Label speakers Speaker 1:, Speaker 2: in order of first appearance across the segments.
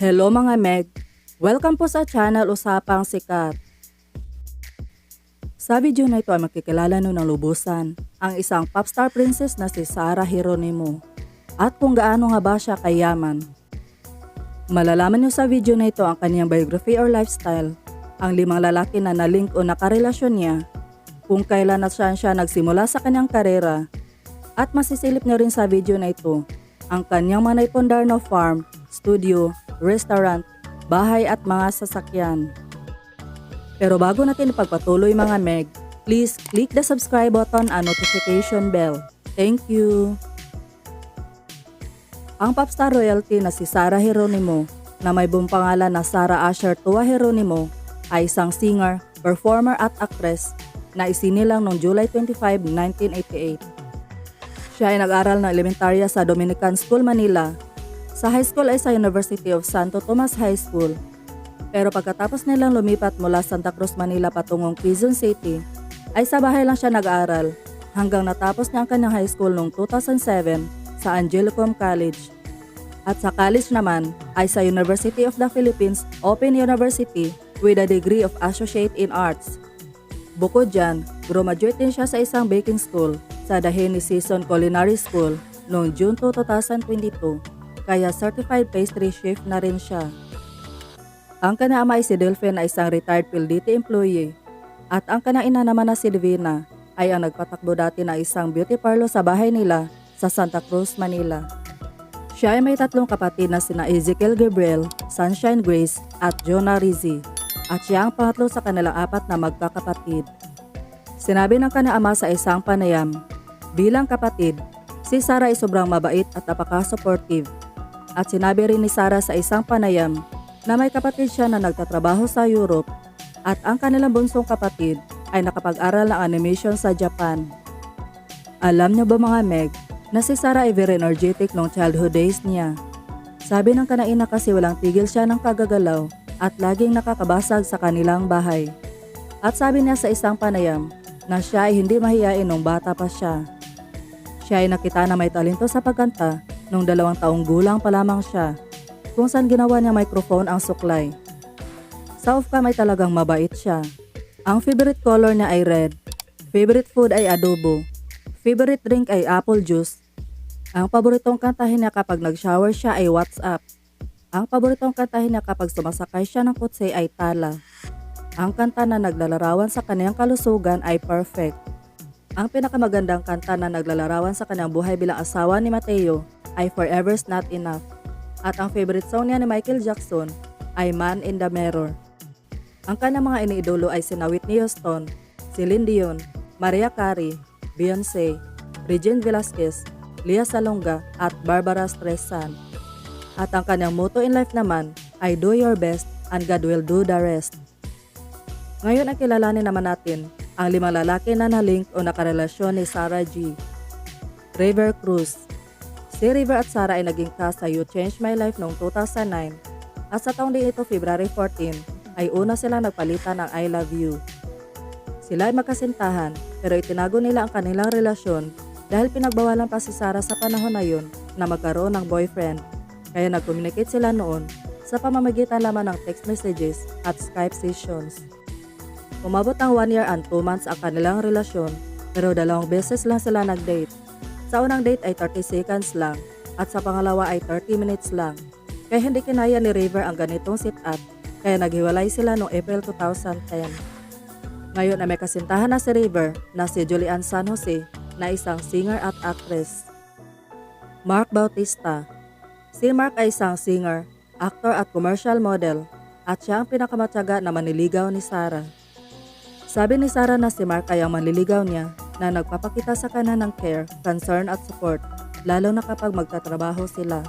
Speaker 1: Hello mga Meg! Welcome po sa channel Usapang Sikat. Sa video na ito ay makikilala nyo ng lubusan ang isang popstar princess na si Sarah Geronimo at kung gaano nga ba siya kayaman. Malalaman nyo sa video na ito ang kanyang biography or lifestyle, ang limang lalaki na nalink o nakarelasyon niya, kung kailan at saan siya nagsimula sa kanyang karera, at masisilip nyo rin sa video na ito ang kanyang mga naipundar na farm, studio, restaurant, bahay at mga sasakyan. Pero bago natin ipagpatuloy mga Meg, please click the subscribe button and notification bell. Thank you! Ang popstar royalty na si Sarah Geronimo na may buong pangalan na Sarah Asher Tua Geronimo ay isang singer, performer at actress na isinilang noong July 25, 1988. Siya ay nag-aral ng elementarya sa Dominican School, Manila. Sa high school ay sa University of Santo Tomas High School. Pero pagkatapos nilang lumipat mula Santa Cruz, Manila patungong Quezon City, ay sa bahay lang siya nag-aaral hanggang natapos niya ang kanyang high school noong 2007 sa Angelicum College. At sa college naman ay sa University of the Philippines Open University with a degree of Associate in Arts. Bukod dyan, graduate din siya sa isang baking school sa The Henny Season Culinary School noong June 2, 2022, kaya certified pastry chef na rin siya. Ang kanyang ama ay si Delphine na isang retired PLDT employee at ang kanyang ina naman na si Divina ay ang nagpatakbo dati na isang beauty parlor sa bahay nila sa Santa Cruz, Manila. Siya ay may tatlong kapatid na sina Ezekiel Gabriel, Sunshine Grace at Jonah Rizzi at siya ang pangatlo sa kanilang apat na magkakapatid. Sinabi ng kanyang ama sa isang panayam, bilang kapatid, si Sarah ay sobrang mabait at napaka-supportive. At sinabi rin ni Sarah sa isang panayam na may kapatid siya na nagtatrabaho sa Europe at ang kanilang bunsong kapatid ay nakapag-aral ng animation sa Japan. Alam niyo ba mga Meg, na si Sarah ay very energetic nung childhood days niya. Sabi ng kanaina kasi walang tigil siya ng kagagalaw at laging nakakabasag sa kanilang bahay. At sabi niya sa isang panayam na siya ay hindi mahiyain nung bata pa siya. Siya ay nakita na may talento sa pagkanta nung dalawang taong gulang pa lamang siya kung saan ginawa niya microphone ang suklay. Sa off-cam ay talagang mabait siya. Ang favorite color niya ay red. Favorite food ay adobo. Favorite drink ay apple juice. Ang paboritong kantahin niya kapag nag-shower siya ay WhatsApp. Ang paboritong kantahin niya kapag sumasakay siya ng kotse ay tala. Ang kanta na naglalarawan sa kanyang kalusugan ay perfect. Ang pinakamagandang kanta na naglalarawan sa kanyang buhay bilang asawa ni Mateo ay Forever's Not Enough. At ang favorite song niya ni Michael Jackson ay Man in the Mirror. Ang kanyang mga iniidolo ay sina Whitney Houston, Celine Dion, Mariah Carey, Beyonce, Regine Velasquez, Lia Salonga at Barbara Streisand. At ang kanyang motto in life naman ay do your best and God will do the rest. Ngayon ang kilalanin naman natin ang limang lalaki na nalink o nakarelasyon ni Sarah G. River Cruz Si River at Sarah ay naging cast sa You Changed My Life noong 2009 at sa taong din ito February 14 ay una silang nagpalitan ng I Love You. Sila ay magkasintahan pero itinago nila ang kanilang relasyon dahil pinagbawalan pa si Sarah sa panahon na yun na magkaroon ng boyfriend. Kaya nag-communicate sila noon sa pamamagitan lamang ng text messages at Skype sessions. Umabot ng 1 year and 2 months ang kanilang relasyon pero dalawang beses lang sila nag-date. Sa unang date ay 30 seconds lang at sa pangalawa ay 30 minutes lang. Kaya hindi kinaya ni River ang ganitong sit-up kaya naghiwalay sila noong April 2010. Ngayon ay may kasintahan na si River na si Julian San Jose na isang singer at actress. Mark Bautista Si Mark ay isang singer, actor at commercial model at siya ang pinakamatyaga na maniligaw ni Sarah. Sabi ni Sarah na si Mark ay ang manliligaw niya na nagpapakita sa kanya ng care, concern at support, lalo na kapag magtatrabaho sila.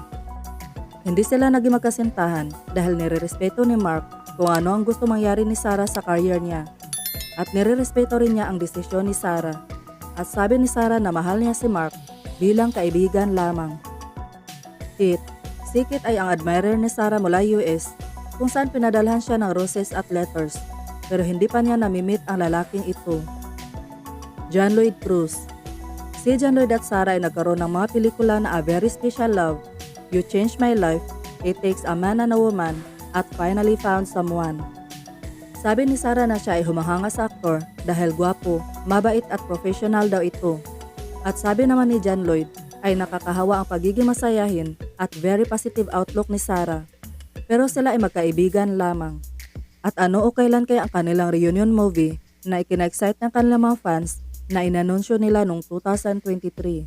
Speaker 1: Hindi sila naging magkasintahan dahil nirerespeto ni Mark kung ano ang gusto mangyari ni Sarah sa career niya. At nirerespeto rin niya ang desisyon ni Sarah. At sabi ni Sarah na mahal niya si Mark bilang kaibigan lamang. Kit, si Kit ay ang admirer ni Sarah mula US kung saan pinadalhan siya ng roses at letters pero hindi pa niya namimit ang lalaking ito. John Lloyd Cruz Si John Lloyd at Sarah ay nagkaroon ng mga pelikula na A Very Special Love, You Changed My Life, It Takes a Man and a Woman at Finally Found Someone. Sabi ni Sarah na siya ay humahanga sa aktor dahil gwapo, mabait at professional daw ito. At sabi naman ni John Lloyd ay nakakahawa ang pagiging masayahin at very positive outlook ni Sarah. Pero sila ay magkaibigan lamang. At ano o kailan kaya ang kanilang reunion movie na ikina-excite ng kanilang mga fans na inanunsyo nila noong 2023.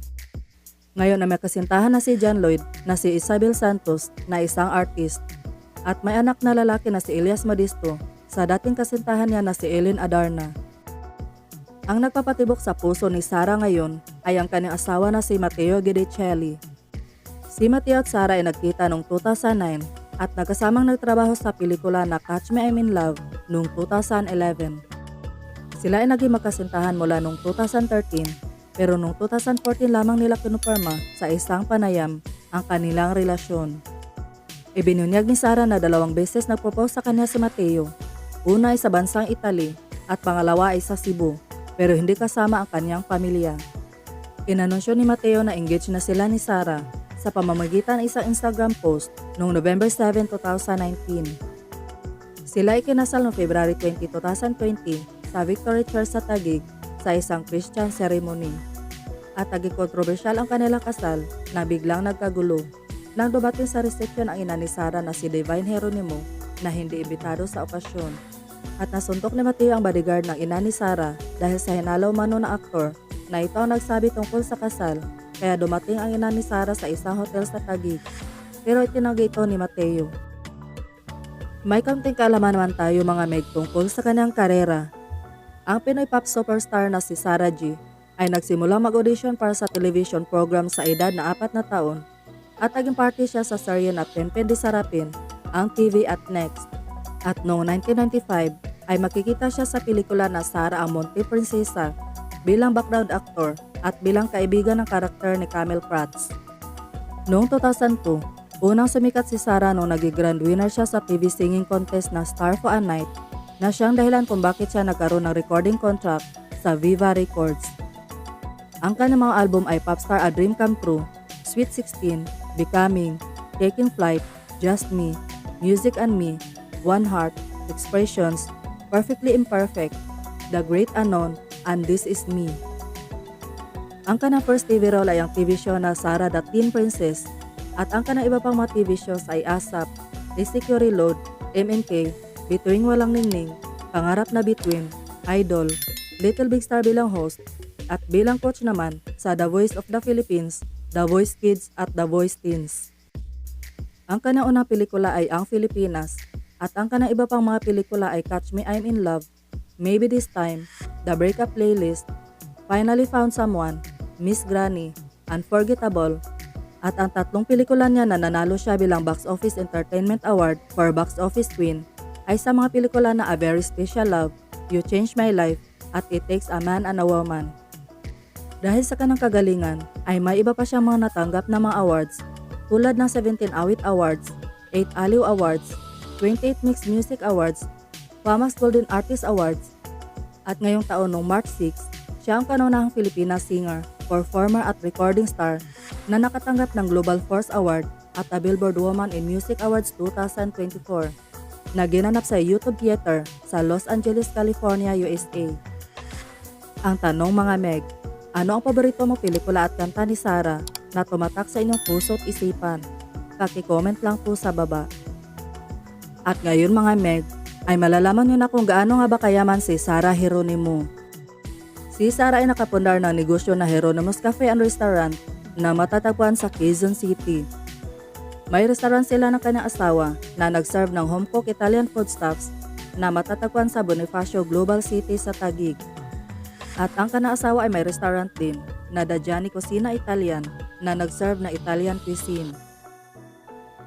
Speaker 1: Ngayon na may kasintahan na si John Lloyd na si Isabel Santos na isang artist at may anak na lalaki na si Elias Modisto sa dating kasintahan niya na si Ellen Adarna. Ang nagpapatibok sa puso ni Sarah ngayon ay ang kanyang asawa na si Matteo Guidicelli. Si Matteo at Sarah ay nagkita noong 2009 at nagkasamang nagtrabaho sa pelikula na Catch Me I'm in Love noong 2011. Sila ay naging magkasintahan mula noong 2013 pero noong 2014 lamang nila kinuperma sa isang panayam ang kanilang relasyon. Ibinunyag ni Sarah na dalawang beses nagpropose sa kanya si Matteo. Una ay sa bansang Italy at pangalawa ay sa Cebu pero hindi kasama ang kanyang pamilya. Inanunsyo ni Matteo na engaged na sila ni Sarah sa pamamagitan ng isang Instagram post noong November 7, 2019. Sila ay kinasal noong February 20, 2020 sa Victory Church sa Taguig sa isang Christian ceremony. At naging kontrobersyal ang kanilang kasal na biglang nagkagulo nang dumating sa reception ang ina ni Sarah na si Divine Heronimo na hindi imbitado sa okasyon. At nasuntok ni Mateo ang bodyguard ng ina ni Sarah dahil sa hinalaw mano na aktor na ito ang nagsabi tungkol sa kasal kaya dumating ang ina ni Sarah sa isang hotel sa Taguig. Pero itinagay ito ni Mateo. May kaunting kaalaman naman tayo mga meg tungkol sa kanyang karera. Ang Pinoy pop superstar na si Sarah G ay nagsimulang mag-audition para sa television program sa edad na apat na taon at naging party siya sa serye na Pempen de Sarapin, ang TV at Next. At noong 1995 ay makikita siya sa pelikula na Sarah ang Monte Prinsesa bilang background actor at bilang kaibigan ng karakter ni Camel Prats. Noong 2002, unang sumikat si Sarah nung naging grand winner siya sa TV singing contest na Star for a Night na siyang dahilan kung bakit siya nagkaroon ng recording contract sa Viva Records. Ang kanyang mga album ay Popstar A Dream Come True, Sweet 16, Becoming, Taking Flight, Just Me, Music and Me, One Heart, Expressions, Perfectly Imperfect, The Great Unknown, and This Is Me. Ang kanang first TV role ay ang TV show na Sarah the Teen Princess at ang kanang iba pang mga TV shows ay ASAP, Rescue Reload, MNK, Bituing Walang Ningning, Pangarap na Between, Idol, Little Big Star bilang host, at bilang coach naman sa The Voice of the Philippines, The Voice Kids at The Voice Teens. Ang kanang unang pelikula ay Ang Pilipinas at ang kanang iba pang mga pelikula ay Catch Me I'm in Love, Maybe This Time, The Breakup Playlist, Finally Found Someone, Miss Granny, Unforgettable, at ang tatlong pelikula niya na nanalo siya bilang Box Office Entertainment Award for Box Office Queen ay sa mga pelikula na A Very Special Love, You Changed My Life, at It Takes a Man and a Woman. Dahil sa kanang kagalingan, ay may iba pa siyang mga natanggap na mga awards tulad ng 17 Awit Awards, 8 Aliw Awards, 28 Mixed Music Awards, FAMAS Golden Artist Awards, at ngayong taon noong March 6, siya ang kanunahang Filipina singer, performer at recording star na nakatanggap ng Global Force Award at a Billboard Woman in Music Awards 2024 na ginanap sa YouTube Theater sa Los Angeles, California, USA. Ang tanong mga Meg, ano ang paborito mo pelikula at kanta ni Sarah na tumatak sa inyong puso at isipan? Paki-comment lang po sa baba. At ngayon mga Meg, ay malalaman nyo na kung gaano nga ba kayaman si Sarah Geronimo. Si Sarah ay nakapundar ng negosyo na Geronimo's Cafe and Restaurant na matatagpuan sa Quezon City. May restaurant sila ng kanyang asawa na nag-serve ng home cook Italian foodstuffs na matatagpuan sa Bonifacio Global City sa Taguig. At ang kanyang asawa ay may restaurant din na Dajani Cucina Italian na nag-serve ng Italian cuisine.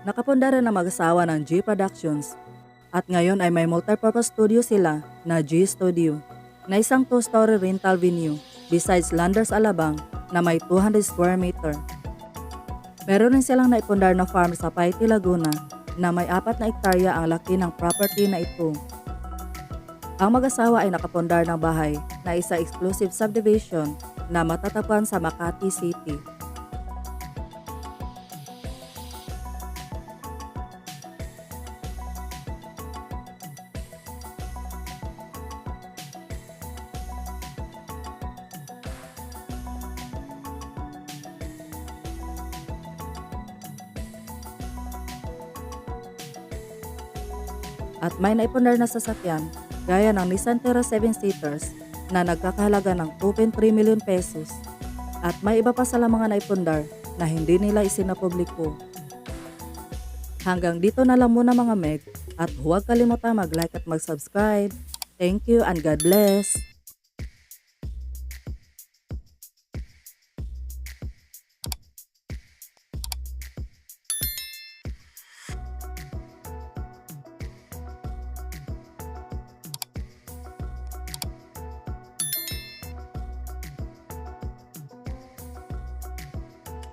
Speaker 1: Nakapundar rin ang mag-asawa ng G Productions at ngayon ay may multipurpose studio sila na G Studio na isang two-story rental venue besides Landers Alabang na may 200 square meter. Meron rin silang naipundar na farm sa Paiti, Laguna na may apat na ektarya ang laki ng property na ito. Ang mag-asawa ay nakapundar ng bahay na isa exclusive subdivision na matatagpuan sa Makati City. At may naipundar na sasakyan gaya ng Nissan Terra 7-seaters na nagkakahalaga ng 2.3 million pesos. At may iba pa sila mga naipundar na hindi nila isinapubliko. Hanggang dito na lang muna mga meg at huwag kalimutan mag-like at mag-subscribe. Thank you and God bless!